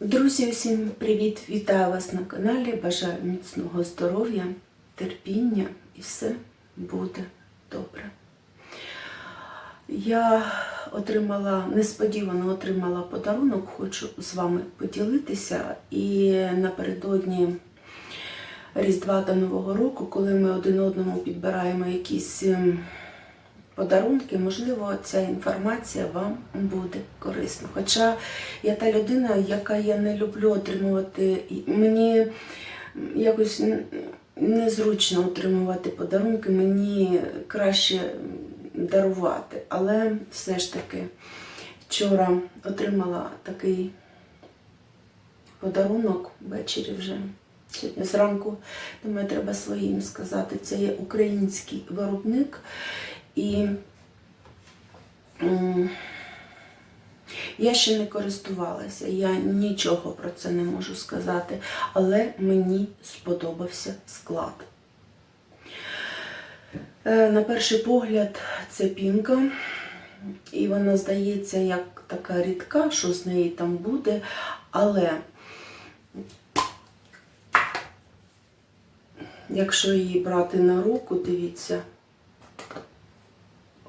Друзі, усім привіт! Вітаю вас на каналі. Бажаю міцного здоров'я, терпіння і все буде добре. Я отримала, несподівано отримала подарунок, хочу з вами поділитися. І напередодні Різдва та Нового року, коли ми один одному підбираємо якісь ем, подарунки, можливо, ця інформація вам буде корисна. Хоча я та людина, яка я не люблю отримувати, мені якось незручно отримувати подарунки, мені краще дарувати. Але все ж таки вчора отримала такий подарунок ввечері вже. Сьогодні зранку, думаю, треба своїм сказати. Це є український виробник. І я ще не користувалася, я нічого про це не можу сказати, але мені сподобався склад. Е, На перший погляд це пінка, і вона здається як така рідка, що з неї там буде, але якщо її брати на руку, дивіться,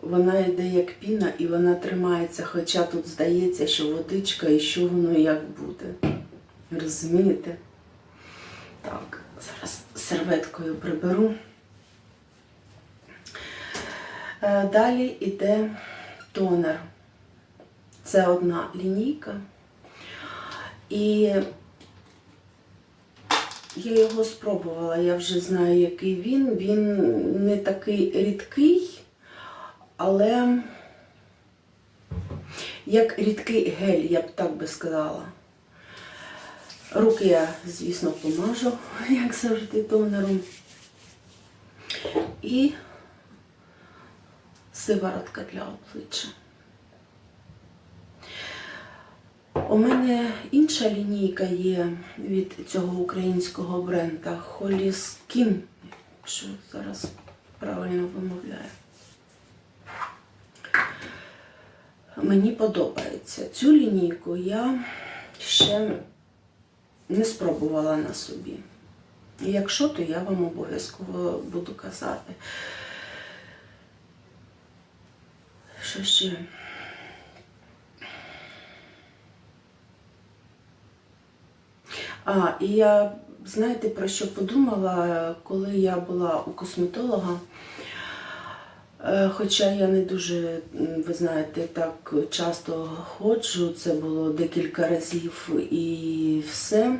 вона йде як піна і вона тримається, хоча тут здається, що водичка і що воно як буде. Розумієте? Так, зараз серветкою приберу. Е, Далі йде тонер. Це одна лінійка. І я його спробувала, я вже знаю, який він. Він не такий рідкий, але як рідкий гель, я б так би сказала. Руки я, звісно, помажу, як завжди, тонером. І сиворотка для обличчя. У мене інша лінійка є від цього українського бренда Holy Skin, якщо зараз правильно вимовляю. Мені подобається. Цю лінійку я ще не спробувала на собі. Якщо, то я вам обов'язково буду казати. Що ще? А, і я, знаєте, про що подумала, коли я була у косметолога. Е, Хоча я не дуже, ви знаєте, так часто ходжу, це було декілька разів і все.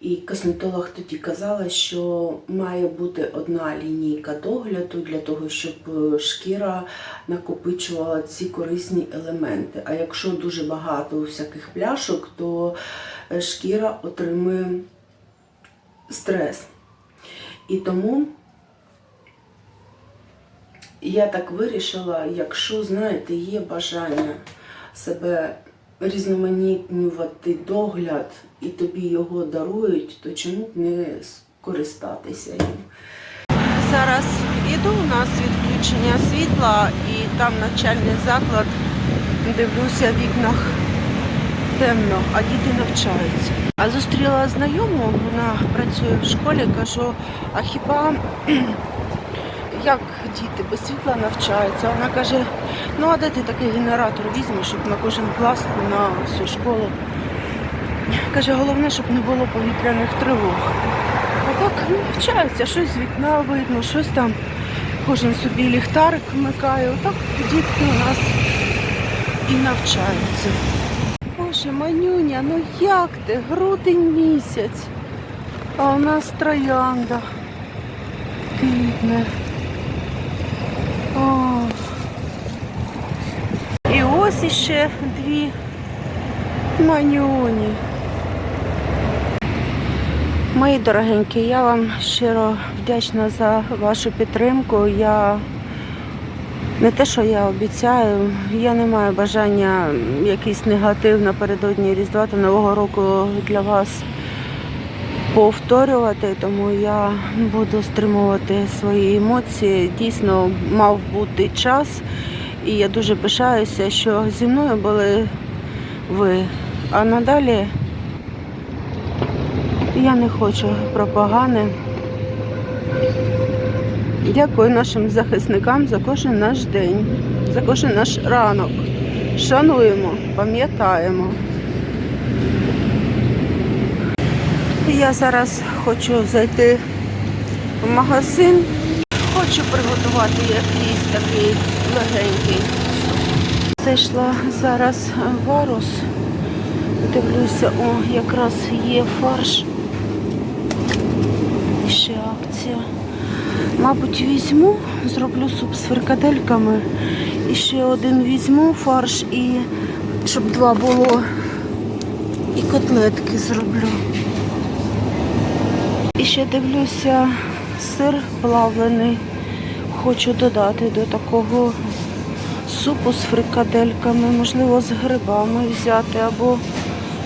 І косметолог тоді казала, що має бути одна лінійка догляду для того, щоб е, шкіра накопичувала ці корисні елементи. А якщо дуже багато всяких пляшок, то е, шкіра отримує стрес. І тому я так вирішила, якщо, знаєте, є бажання себе різноманітнювати догляд і тобі його дарують, то чому б не скористатися їм? Зараз іду у нас відключення світла і там навчальний заклад. Дивлюся в вікнах темно, а діти навчаються. А зустріла знайому, вона працює в школі, кажу, а хіба як діти без світла навчаються? Вона каже, ну а де ти такий генератор візьмеш, щоб на кожен клас, на всю школу. Каже, головне, щоб не було повітряних тривог. А так ну, навчаються, щось з вікна видно, щось там. Кожен собі ліхтарик вмикає. Отак дітки у нас і навчаються. Боже, манюня, ну як ти? Грудень місяць. А у нас троянда. Квітне. І ось іще дві манюні. Мої дорогенькі, я вам щиро вдячна за вашу підтримку. Я не те, що я обіцяю, я не маю бажання якийсь негатив напередодні Різдва та Нового року для вас повторювати, тому я буду стримувати свої емоції. Дійсно, мав бути час, і я дуже пишаюся, що зі мною були ви. А надалі Я не хочу пропагани. Дякую нашим захисникам за кожен наш день, за кожен наш ранок. Шануємо, пам'ятаємо. Я зараз хочу зайти в магазин. Хочу приготувати якийсь такий легенький суп. Зайшла зараз в варус. Дивлюся, о, якраз є фарш. І ще акція. Мабуть, візьму, зроблю суп з фрикадельками. І ще один візьму фарш і щоб два було. І котлетки зроблю. Ще дивлюся сир плавлений. Хочу додати до такого супу з фрикадельками, можливо, з грибами взяти, або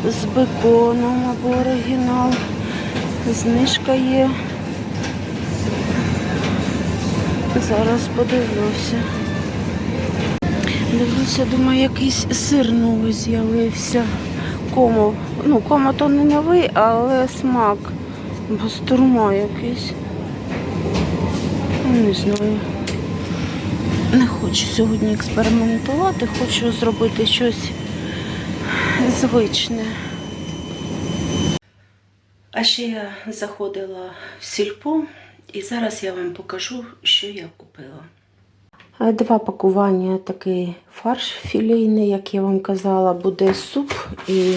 з беконом, або оригінал. Знижка є. Зараз подивлюся. Дивлюся, думаю, якийсь сир новий з'явився. Комо. Ну, комо то не новий, але смак. Бастурма якийсь. Ну, Не знаю. Не хочу сьогодні експериментувати, хочу зробити щось звичне. А ще я заходила в сільпо, і зараз я вам покажу, що я купила. Два пакування такий фарш філейний, як я вам казала, буде суп і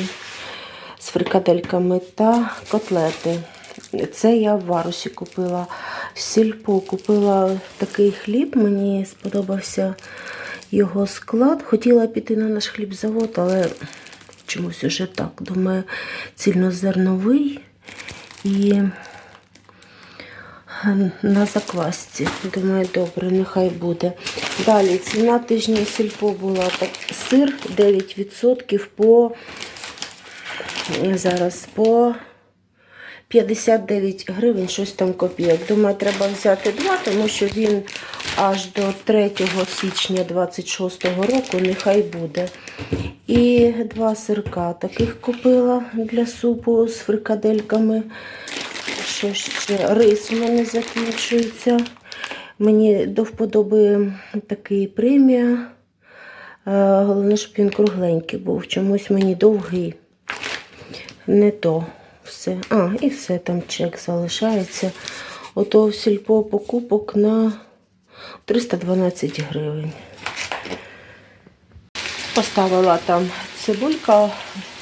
з фрикадельками та котлети. Це я в варусі купила. В сільпо купила такий хліб, мені сподобався його склад. Хотіла піти на наш хлібзавод, але чомусь уже так. Думаю, цільнозерновий і на заквасці. Думаю, добре, нехай буде. Далі ціна тижня сільпо була так. Сир 9% по зараз по 59 гривень, щось там копійок. Думаю, треба взяти два, тому що він аж до 3 січня 26 року нехай буде. І два сирка таких купила для супу з фрикадельками. Що ще? Рис у мене закінчується. Мені до вподоби такий премія. Е, Головне, щоб він кругленький був. Чомусь мені довгий. Не то все. А, і все там чек залишається. Ото в сільпо покупок на 312 гривень. Поставила там цибулька,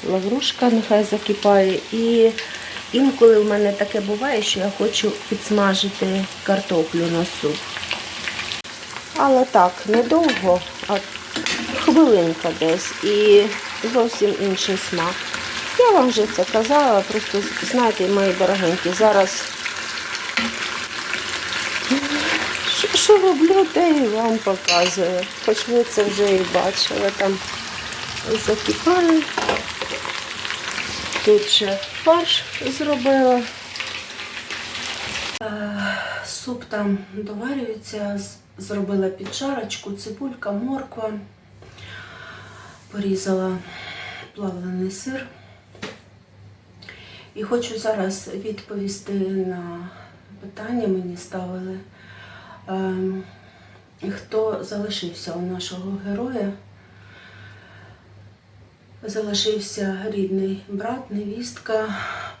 лаврушка нехай закипає. І інколи в мене таке буває, що я хочу підсмажити картоплю на суп. Але так, недовго, а хвилинка десь. І зовсім інший смак. Я вам вже це казала, просто знаєте, мої дорогенькі, зараз що, роблю, те і вам показую. Хоч ви це вже і бачили, там закипає. Тут ще фарш зробила. Суп там доварюється, зробила піджарочку, цибулька, морква, порізала плавлений сир. І хочу зараз відповісти на питання, мені ставили, ем, хто залишився у нашого героя. Залишився рідний брат, невістка,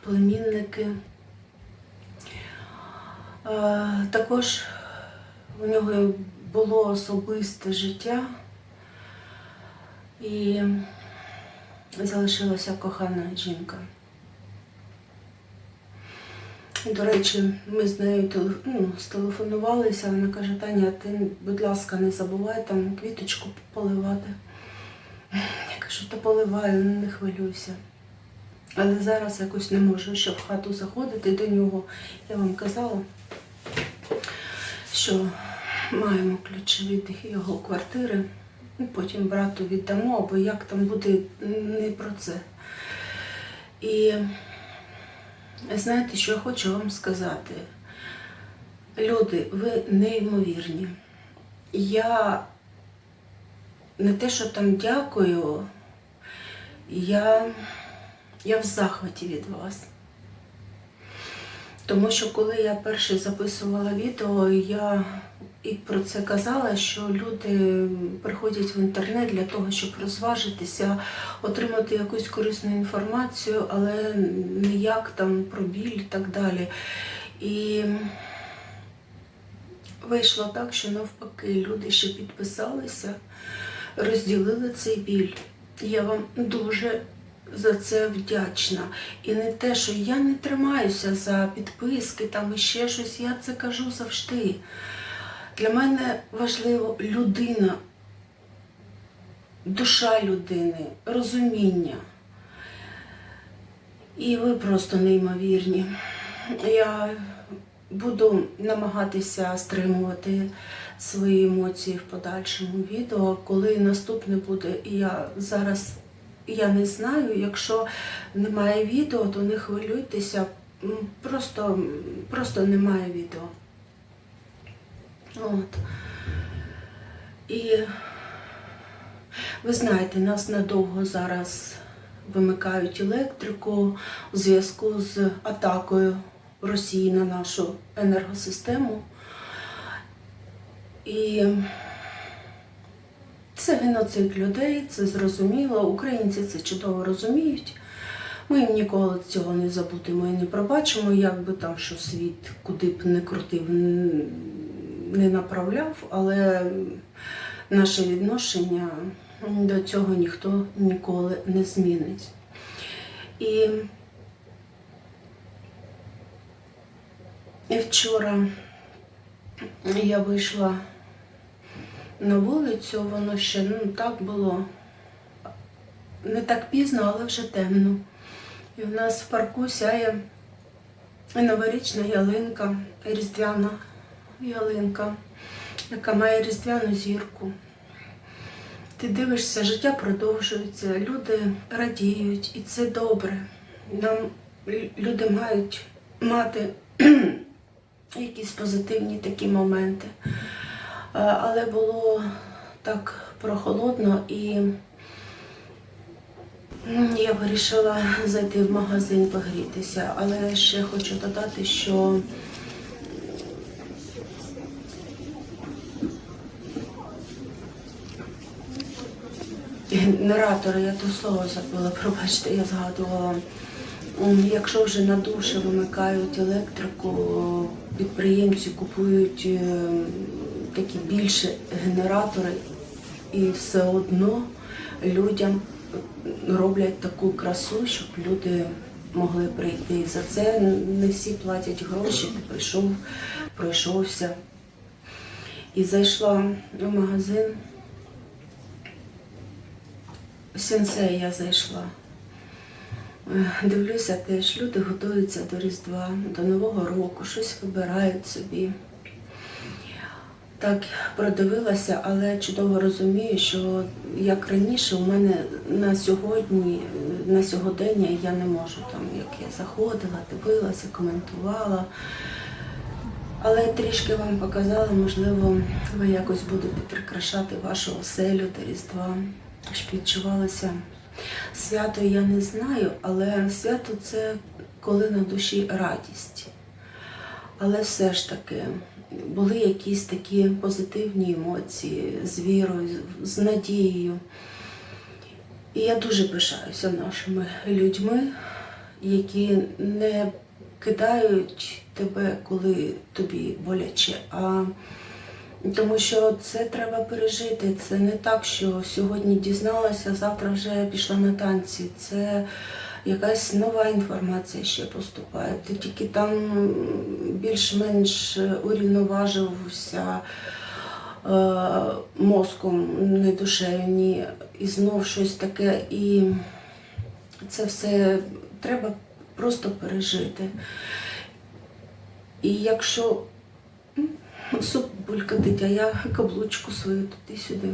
племінники. Е, Також у нього було особисте життя і залишилася кохана жінка. До речі, ми з нею ну, стелефонувалися, вона каже, Таня, ти, будь ласка, не забувай там квіточку поливати. Я кажу, та поливаю, не хвилюйся. Але зараз якось не можу ще в хату заходити до нього. Я вам казала, що маємо ключі від його квартири. Потім брату віддамо, або як там буде не про це. І знаєте, що я хочу вам сказати? Люди, ви неймовірні. Я не те, що там дякую, я, я в захваті від вас. Тому що коли я перше записувала відео, я і про це казала, що люди приходять в інтернет для того, щоб розважитися, отримати якусь корисну інформацію, але не як там про біль і так далі. І вийшло так, що навпаки люди ще підписалися, розділили цей біль. Я вам дуже за це вдячна. І не те, що я не тримаюся за підписки, там і ще щось, я це кажу завжди. Для мене важливо людина, душа людини, розуміння. І ви просто неймовірні. Я буду намагатися стримувати свої емоції в подальшому відео. Коли наступне буде, і я зараз я не знаю. Якщо немає відео, то не хвилюйтеся. Просто, просто немає відео. От. І ви знаєте, нас надовго зараз вимикають електрику у зв'язку з атакою Росії на нашу енергосистему. І це геноцид людей, це зрозуміло. Українці це чудово розуміють. Ми їм ніколи цього не забудемо і не пробачимо, як би там що світ куди б не крутив, не направляв, але наше відношення до цього ніхто ніколи не змінить. І, і вчора я вийшла на вулицю, воно ще ну, так було не так пізно, але вже темно. І в нас в парку сяє новорічна ялинка, різдвяна ялинка, яка має різдвяну зірку. Ти дивишся, життя продовжується, люди радіють, і це добре. Нам люди мають мати якісь позитивні такі моменти. Але було так прохолодно і я вирішила зайти в магазин погрітися. Але ще хочу додати, що генератори, я то слово забула, пробачте, я згадувала. Якщо вже на душі вимикають електрику, підприємці купують е, такі більші генератори і все одно людям роблять таку красу, щоб люди могли прийти. За це не всі платять гроші, ти прийшов, пройшовся. І зайшла в магазин. Сенсей я зайшла. Е, Дивлюся теж, люди готуються до Різдва, до Нового року, щось вибирають собі. Так продивилася, але чудово розумію, що як раніше у мене на сьогодні, на сьогодення я не можу там, як я заходила, дивилася, коментувала. Але трішки вам показала, можливо, ви якось будете прикрашати вашу оселю до Різдва, щоб відчувалося свято, я не знаю, але свято це коли на душі радість. Але все ж таки були якісь такі позитивні емоції з вірою, з надією. І я дуже пишаюся нашими людьми, які не кидають тебе, коли тобі боляче, а тому що це треба пережити. Це не так, що сьогодні дізналася, завтра вже пішла на танці. Це якась нова інформація ще поступає. Ти тільки там більш-менш урівноважився е, мозком, не душею, ні. І знов щось таке. І це все треба просто пережити. І якщо суп а я каблучку свою туди-сюди.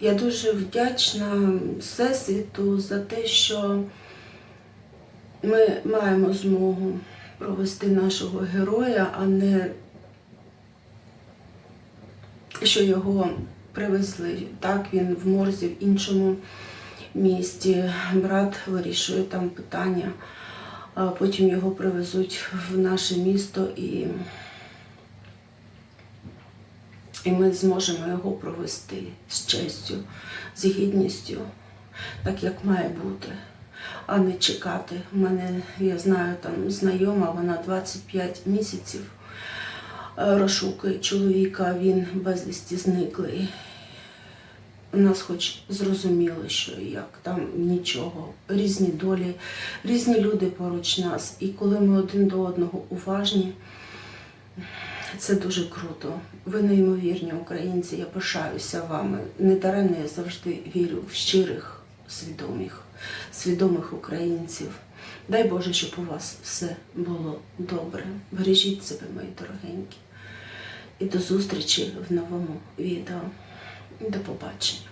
Я дуже вдячна Всесвіту за те, що ми маємо змогу провести нашого героя, а не що його привезли. Так, він в морзі в іншому місті. Брат вирішує там питання, а потім його привезуть в наше місто і, і ми зможемо його провести з честю, з гідністю, так як має бути. А не чекати. У мене, я знаю, там знайома, вона 25 місяців е, розшукує чоловіка, він безвісті зниклий. Нас хоч зрозуміло, що як там нічого, різні долі, різні люди поруч нас. І коли ми один до одного уважні, це дуже круто. Ви неймовірні українці, я пишаюся вами. Недаремно я завжди вірю в щирих, свідомих, свідомих українців. Дай Боже, щоб у вас все було добре. Бережіть себе, мої дорогенькі. І до зустрічі в новому відео. До побачення.